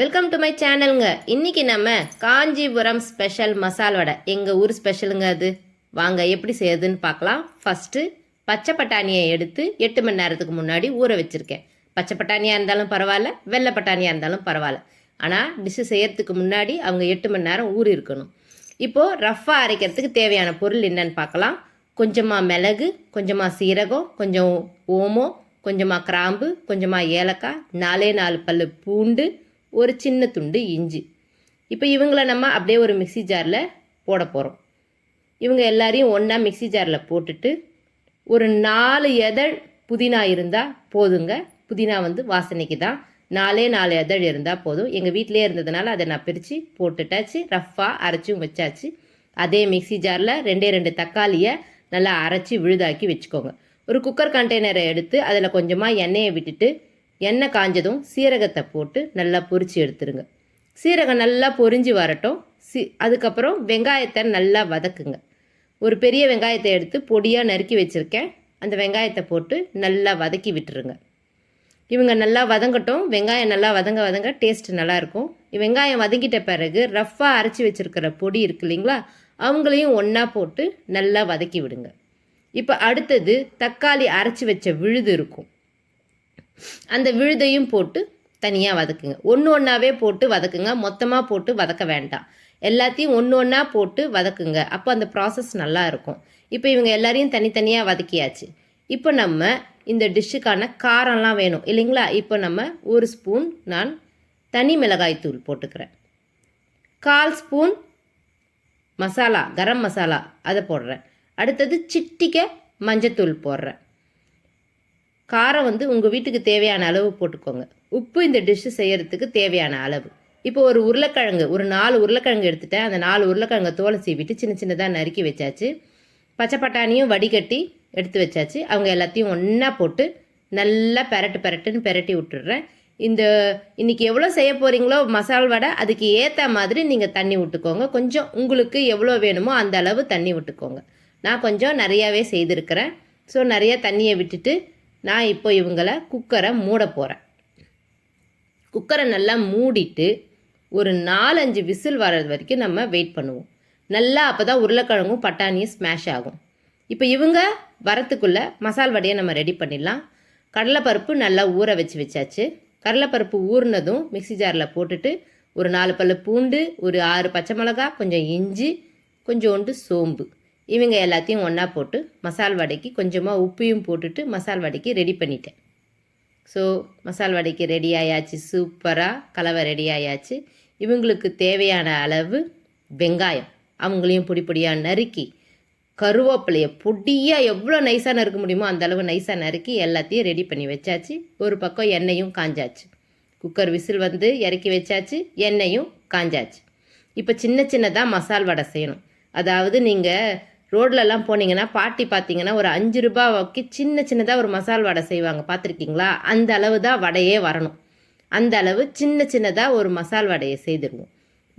Welcome to my சேனலுங்க இன்னைக்கு நம்ம Kanchipuram special மசால் வடை. எங்கள் ஊர் ஸ்பெஷலுங்க அது? வாங்க எப்படி செய்யுதுன்னு பார்க்கலாம். ஃபஸ்ட்டு பச்சை பட்டாணியை எடுத்து எட்டு மணி நேரத்துக்கு முன்னாடி ஊற வச்சுருக்கேன். பச்சை பட்டாணியாக இருந்தாலும் பரவாயில்ல வெள்ளை பட்டாணியாக இருந்தாலும் பரவாயில்ல. ஆனால் டிஷ்ஷு செய்யறதுக்கு முன்னாடி அவங்க எட்டு மணி நேரம் ஊறி இருக்கணும். இப்போது ரஃப்பாக அரைக்கிறதுக்கு தேவையான பொருள் என்னன்னு பார்க்கலாம். கொஞ்சமாக மிளகு கொஞ்சமாக சீரகம் கொஞ்சம் ஓமம் கொஞ்சமாக கிராம்பு கொஞ்சமாக ஏலக்காய் நாலே நாலு பல் பூண்டு ஒரு சின்ன துண்டு இஞ்சி. இப்போ இவங்கள நம்ம அப்படியே ஒரு மிக்ஸி ஜாரில் போட போகிறோம் இவங்க எல்லாரையும் ஒன்றா மிக்ஸி ஜாரில் போட்டுட்டு ஒரு நாலு எதழ் புதினா இருந்தால் போதுங்க. புதினா வந்து வாசனைக்கு தான். நாலே நாலு எதழ் இருந்தால் போதும். எங்கள் வீட்டிலே இருந்ததுனால அதை நான் பிரித்து போட்டுட்டாச்சு. ரஃப்பாக அரைச்சும் வச்சாச்சு. அதே மிக்ஸி ஜாரில் ரெண்டே ரெண்டு தக்காளியை நல்லா அரைச்சி விழுதாக்கி வச்சுக்கோங்க. ஒரு குக்கர் கண்டெய்னரை எடுத்து அதில் கொஞ்சமாக எண்ணெயை விட்டுட்டு எண்ணெய் காஞ்சதும் சீரகத்தை போட்டு நல்லா பொரித்து எடுத்துருங்க. சீரகம் நல்லா பொரிஞ்சு வரட்டும். சி அதுக்கப்புறம் வெங்காயத்தை நல்லா வதக்குங்க. ஒரு பெரிய வெங்காயத்தை எடுத்து பொடியாக நறுக்கி வச்சுருக்கேன். அந்த வெங்காயத்தை போட்டு நல்லா வதக்கி விட்டுருங்க. இவங்க நல்லா வதங்கட்டும். வெங்காயம் நல்லா வதங்க வதங்க டேஸ்ட் நல்லாயிருக்கும். வெங்காயம் வதங்கிட்ட பிறகு ரஃப்பாக அரைச்சி வச்சுருக்கிற பொடி இருக்கு இல்லைங்களா? அவங்களையும் ஒன்றா போட்டு நல்லா வதக்கி விடுங்க. இப்போ அடுத்தது தக்காளி அரைச்சி வச்ச விழுது இருக்கும். அந்த விழுதையும் போட்டு தனியாக வதக்குங்க. ஒன்று ஒன்றாவே போட்டு வதக்குங்க. மொத்தமாக போட்டு வதக்க வேண்டாம். எல்லாத்தையும் ஒன்று ஒன்றா போட்டு வதக்குங்க. அப்போ அந்த ப்ராசஸ் நல்லா இருக்கும். இப்போ இவங்க எல்லாரையும் தனித்தனியாக வதக்கியாச்சு. இப்போ நம்ம இந்த டிஷ்ஷுக்கான காரம்லாம் வேணும். இல்லைங்களா? இப்போ நம்ம ஒரு ஸ்பூன் நான் தனி மிளகாய் தூள் போட்டுக்கிறேன். கால் ஸ்பூன் மசாலா கரம் மசாலா அதை போடுறேன். அடுத்தது சிட்டிக்க மஞ்சத்தூள் போடுறேன். காரம் வந்து உங்கள் வீட்டுக்கு தேவையான அளவு போட்டுக்கோங்க. உப்பு இந்த டிஷ்ஷு செய்கிறதுக்கு தேவையான அளவு. இப்போ ஒரு உருளைக்கிழங்கு ஒரு நாலு உருளைக்கிழங்கு எடுத்துட்டேன். அந்த நாலு உருளைக்கிழங்கை தோலை சீவிட்டு சின்ன சின்னதாக நறுக்கி வச்சாச்சு. பச்சை பட்டாணியும் வடிகட்டி எடுத்து வச்சாச்சு. அவங்க எல்லாத்தையும் ஒன்றா போட்டு நல்லா பெரட்டு பெரட்டுன்னு பெரட்டி விட்டுடுறேன். இந்த இன்றைக்கி எவ்வளோ செய்ய போகிறீங்களோ மசால் வடை அதுக்கு ஏற்ற மாதிரி நீங்கள் தண்ணி விட்டுக்கோங்க. கொஞ்சம் உங்களுக்கு எவ்வளோ வேணுமோ அந்த அளவு தண்ணி விட்டுக்கோங்க. நான் கொஞ்சம் நிறையாவே செய்திருக்கிறேன். ஸோ நிறையா தண்ணியை விட்டுட்டு நான் இப்போ இவங்களை குக்கரை மூட போகிறேன் குக்கரை நல்லா மூடிட்டு ஒரு நாலஞ்சு விசில் வர்றது வரைக்கும் நம்ம வெயிட் பண்ணுவோம். நல்லா அப்போ தான் உருளைக்கிழங்கும் பட்டாணியும் ஸ்மாஷ் ஆகும். இப்போ இவங்க வரத்துக்குள்ளே மசால் வடையை நம்ம ரெடி பண்ணிடலாம். கடலைப்பருப்பு நல்லா ஊற வச்சு வச்சாச்சு. கடலைப்பருப்பு ஊறினதும் மிக்ஸி ஜாரில் போட்டுட்டு ஒரு நாலு பல்லு பூண்டு ஒரு ஆறு பச்சை மிளகா கொஞ்சம் இஞ்சி கொஞ்சோண்டு சோம்பு. இவங்க எல்லாத்தையும் ஒன்றா போட்டு மசால் வடைக்கு கொஞ்சமாக உப்பையும் போட்டுட்டு மசால் வடைக்கு ரெடி பண்ணிட்டேன். ஸோ மசால் வடைக்கு ரெடி ஆயாச்சு சூப்பராக கலவை ரெடி ஆயாச்சு. இவங்களுக்கு தேவையான அளவு வெங்காயம். அவங்களையும் பொடி பொடியாக நறுக்கி கருவேப்பிலையை பொடியாக எவ்வளோ நைஸாக நறுக்க முடியுமோ அந்தளவு நைஸாக நறுக்கி எல்லாத்தையும் ரெடி பண்ணி வச்சாச்சு. ஒரு பக்கம் எண்ணெயும் காஞ்சாச்சு. குக்கர் விசில் வந்து இறக்கி வச்சாச்சு எண்ணெயும் காஞ்சாச்சு. இப்போ சின்ன சின்னதாக மசால் வடை செய்யணும். அதாவது நீங்கள் ரோட்லலாம் போனீங்கன்னா பாட்டி பார்த்தீங்கன்னா ஒரு அஞ்சு ரூபாய்க்கு சின்ன சின்னதாக ஒரு மசால் வடை செய்வாங்க. பார்த்துருக்கீங்களா அந்த அளவு தான் வடையே வரணும். அந்த அளவு சின்ன சின்னதாக ஒரு மசால் வடையை செய்திருவோம்.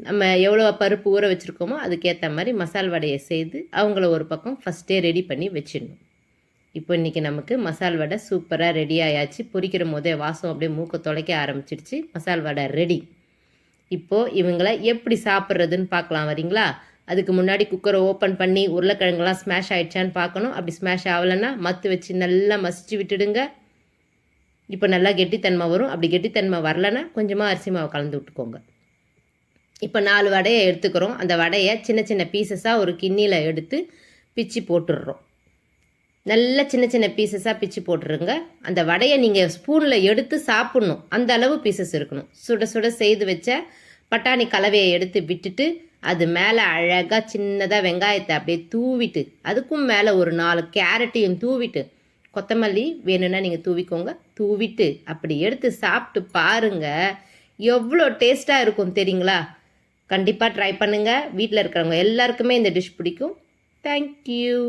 நம்ம எவ்வளோ பருப்பு ஊற வச்சுருக்கோமோ அதுக்கேற்ற மாதிரி மசால் வடையை செய்து அவங்கள ஒரு பக்கம் ஃபஸ்ட்டே ரெடி பண்ணி வச்சிடணும். இப்போ இன்றைக்கி நமக்கு மசால் வடை சூப்பராக ரெடி ஆயாச்சு. பொரிக்கிற போதே வாசம் அப்படியே மூக்கை தொலைக்க ஆரம்பிச்சிடுச்சு. மசால் வடை ரெடி இப்போது இவங்கள எப்படி சாப்பிட்றதுன்னு பார்க்கலாம் வரீங்களா? அதுக்கு முன்னாடி குக்கரை ஓப்பன் பண்ணி உருளைக்கிழங்குலாம் ஸ்மாஷ் ஆயிடுச்சான்னு பார்க்கணும். அப்படி ஸ்மாஷ் ஆகலைன்னா மத்து வச்சு நல்லா மசிச்சு விட்டுடுங்க. இப்போ நல்லா கெட்டித்தன்மை வரும். அப்படி கெட்டித்தன்மை வரலன்னா கொஞ்சமாக அரிசி மாவு கலந்து விட்டுக்கோங்க. இப்போ நாலு வடையை எடுத்துக்கிறோம். அந்த வடையை சின்ன சின்ன பீசஸாக ஒரு கிண்ணியில் எடுத்து பிச்சு போட்டுடுறோம். நல்லா சின்ன சின்ன பீசஸாக பிச்சு போட்டுருங்க அந்த வடையை நீங்கள் ஸ்பூனில் எடுத்து சாப்பிட்ணும். அந்த அளவு பீசஸ் இருக்கணும். சுட சுட செய்து வச்ச பட்டாணி கலவையை எடுத்து விட்டுட்டு அது மேலே அழகாக சின்னதாக வெங்காயத்தை அப்படியே தூவிட்டு அதுக்கும் மேலே ஒரு நாலு கேரட்டையும் தூவிட்டு கொத்தமல்லி வேணும்னா நீங்கள் தூவிக்கோங்க. தூவிட்டு அப்படி எடுத்து சாப்பிட்டு பாருங்கள் எவ்வளோ டேஸ்ட்டாக இருக்கும் தெரியுங்களா? கண்டிப்பாக ட்ரை பண்ணுங்கள் வீட்டில் இருக்கிறவங்க எல்லாருக்குமே இந்த டிஷ் பிடிக்கும். தேங்க்யூ